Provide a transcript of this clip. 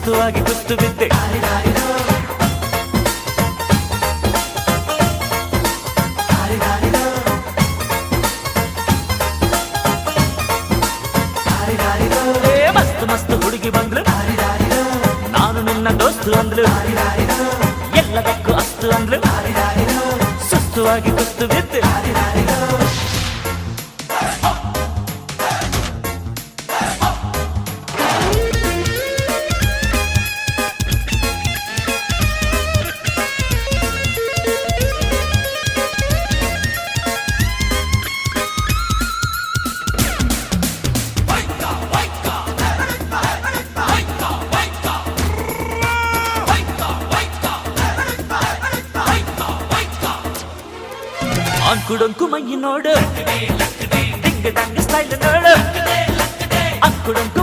ಸುಸ್ತುವಾಗಿ ಕುಸ್ತು ಬಿದ್ದೆ ಏ ಮಸ್ತ್ ಮಸ್ತ್ ಹುಡುಗಿ ಬಂದ್ಲು ನಾನು ನಿನ್ನ ದೋಸ್ತು ಅಂದ್ಲು ಎಲ್ಲದಕ್ಕೂ ಅಸ್ತು ಅಂದ್ಲು ಸುಸ್ತುವಾಗಿ ಕುಸ್ತು ಬಿದ್ದೆ ஆண் குடங்கு மையினோடு திங்கு தங்கு ஸ்டைல் அக்குடங்கு